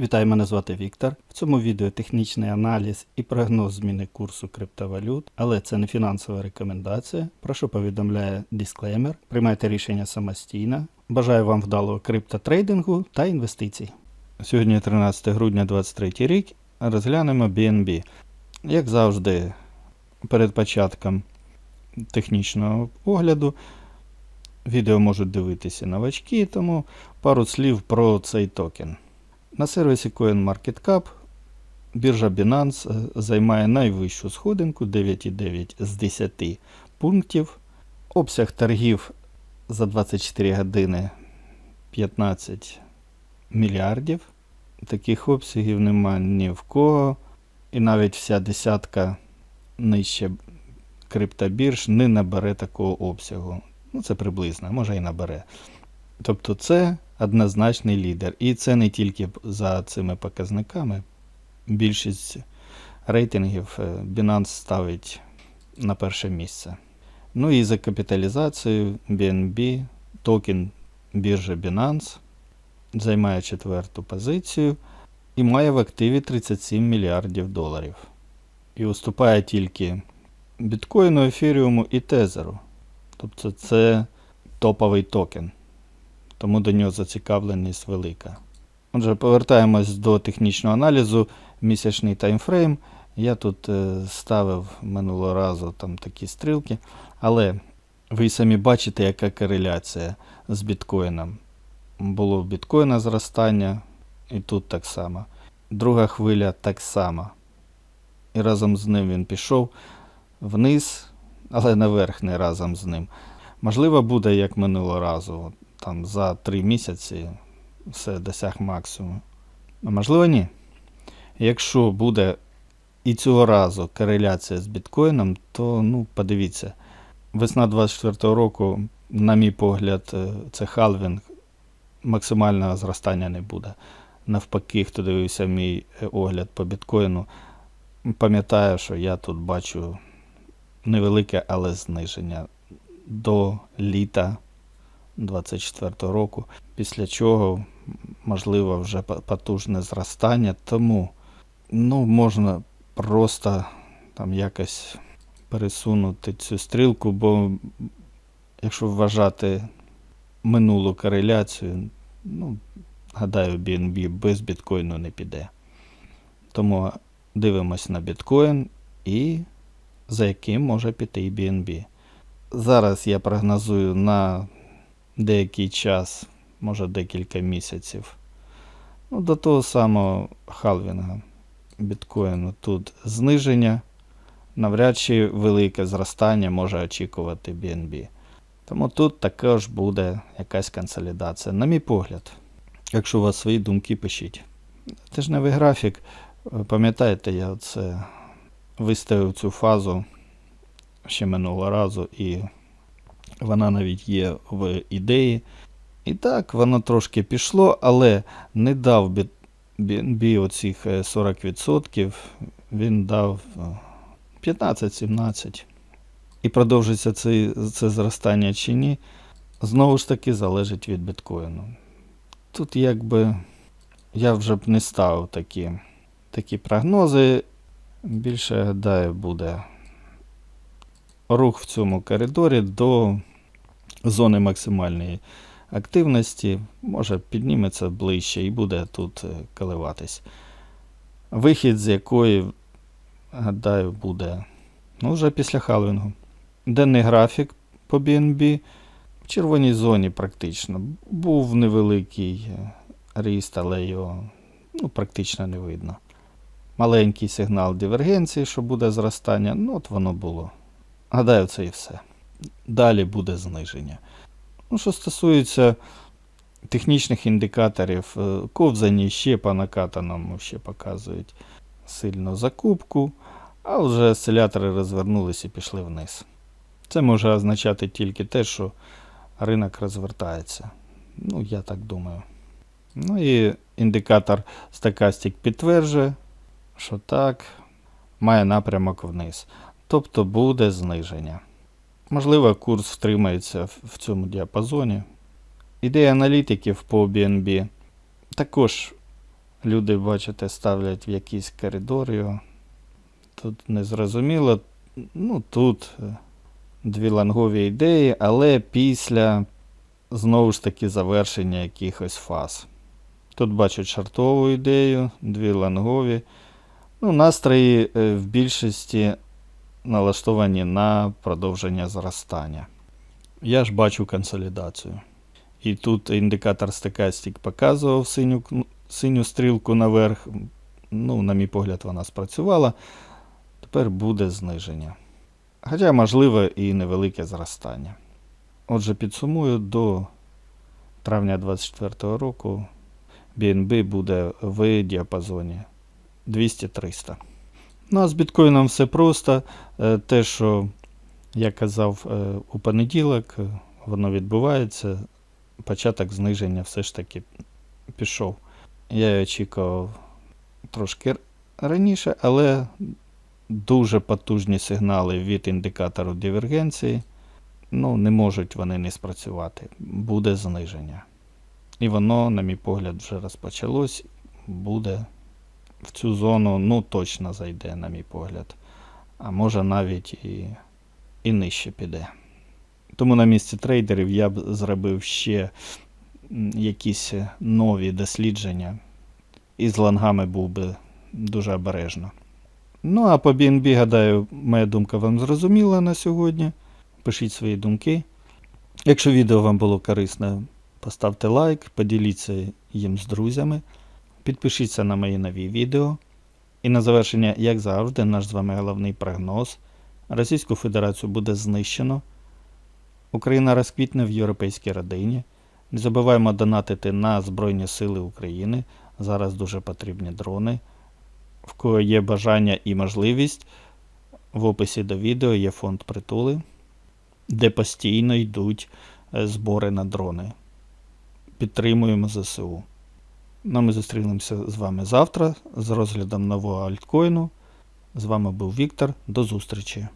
Вітаю, мене звати Віктор. В цьому відео технічний аналіз і прогноз зміни курсу криптовалют, але це не фінансова рекомендація. Прошу повідомляє дисклеймер. Приймайте рішення самостійно. Бажаю вам вдалого криптотрейдингу та інвестицій. Сьогодні 13 грудня 2023 рік. Розглянемо BNB. Як завжди, перед початком технічного огляду відео можуть дивитися новачки, тому пару слів про цей токен. На сервісі CoinMarketCap біржа Binance е, займає найвищу сходинку 9,9 з 10 пунктів. Обсяг торгів за 24 години 15 мільярдів. Таких обсягів немає ні в кого. І навіть вся десятка нижче криптобірж не набере такого обсягу. Ну, це приблизно, може і набере. Тобто це однозначний лідер. І це не тільки за цими показниками. Більшість рейтингів е, Binance ставить на перше місце. Ну і за капіталізацією BNB, токен біржі Binance займає четверту позицію і має в активі 37 мільярдів доларів. І уступає тільки біткоїну, ефіріуму і тезеру. Тобто це топовий токен тому до нього зацікавленість велика. Отже, повертаємось до технічного аналізу, місячний таймфрейм. Я тут е, ставив минулого разу там такі стрілки, але ви самі бачите, яка кореляція з біткоїном. Було в біткоїна зростання, і тут так само. Друга хвиля так само. І разом з ним він пішов вниз, але наверх не разом з ним. Можливо, буде як минулого разу там за 3 місяці все досяг максимуму. Можливо, ні. Якщо буде і цього разу кореляція з біткоїном, то ну, подивіться, весна 24-го року, на мій погляд, е, це халвінг, максимального зростання не буде. Навпаки, хто дивився мій е, огляд по біткоїну, пам'ятаю, що я тут бачу невелике, але зниження до літа 24 року, після чого можливо вже потужне зростання, тому ну, можна просто там якось пересунути цю стрілку, бо якщо вважати минулу кореляцію, ну, гадаю, BNB без біткоїну не піде. Тому дивимось на біткоін і за яким може піти BNB. Зараз я прогнозую на деякий час, може декілька місяців. Ну, До того самого халвінга біткоїну тут зниження, навряд чи велике зростання може очікувати BNB. Тому тут також буде якась консолідація. На мій погляд, якщо у вас свої думки, пишіть. Тижневий графік, пам'ятаєте, я це виставив цю фазу ще минулого разу і вона навіть є в ідеї. І так, воно трошки пішло, але не дав BNB оцих 40%, він дав 15-17%. І продовжиться це, це зростання чи ні, знову ж таки залежить від біткоїну. Тут якби я вже б не ставив такі, такі прогнози. Більше гадаю, буде рух в цьому коридорі до зони максимальної активності, може підніметься ближче і буде тут е, коливатись. Вихід, з якої, гадаю, буде ну, вже після халвінгу. Денний графік по BNB в червоній зоні практично. Був невеликий е, ріст, але його ну, практично не видно. Маленький сигнал дивергенції, що буде зростання, ну от воно було. Гадаю, це і все. Далі буде зниження. Ну, Що стосується технічних індикаторів, е, ковзані ще по накатаному ще показують сильну закупку, а вже осцилятори розвернулися і пішли вниз. Це може означати тільки те, що ринок розвертається. Ну, я так думаю. Ну і індикатор Stochastic підтверджує, що так, має напрямок вниз. Тобто буде зниження. Можливо, курс втримається в цьому діапазоні. Ідея аналітиків по BNB також Люди, бачите, ставлять в якийсь коридор. Тут незрозуміло. Ну, тут е, дві лангові ідеї, але після знову ж таки завершення якихось фаз. Тут бачу чартову ідею, дві лангові. Ну, настрої е, в більшості налаштовані на продовження зростання. Я ж бачу консолідацію. І тут індикатор стекастик показував синю, синю стрілку наверх. Ну, на мій погляд, вона спрацювала. Тепер буде зниження. Хоча, можливо, і невелике зростання. Отже, підсумую, до травня 2024 року BNB буде в діапазоні 200-300. Ну, а з біткоїном все просто. Е, Те, що я казав е, у понеділок, е, воно відбувається. Початок зниження все ж таки пішов. Я очікував трошки раніше, але дуже потужні сигнали від індикатору дивергенції. Ну, не можуть вони не спрацювати. Буде зниження. І воно, на мій погляд, вже розпочалось. Буде в цю зону, ну, точно зайде, на мій погляд. А може навіть і, і нижче піде. Тому на місці трейдерів я б зробив ще якісь нові дослідження. І з лонгами був би дуже обережно. Ну, а по BNB, гадаю, моя думка вам зрозуміла на сьогодні. Пишіть свої думки. Якщо відео вам було корисне, поставте лайк, поділіться їм з друзями, підпишіться на мої нові відео. І на завершення, як завжди, наш з вами головний прогноз. Російську Федерацію буде знищено. Україна розквітне в європейській родині. Не забуваємо донатити на Збройні Сили України. Зараз дуже потрібні дрони. В кого є бажання і можливість, в описі до відео є фонд притули, де постійно йдуть е, збори на дрони. Підтримуємо ЗСУ. Ну, ми зустрінемося з вами завтра з розглядом нового альткоїну. З вами був Віктор. До зустрічі!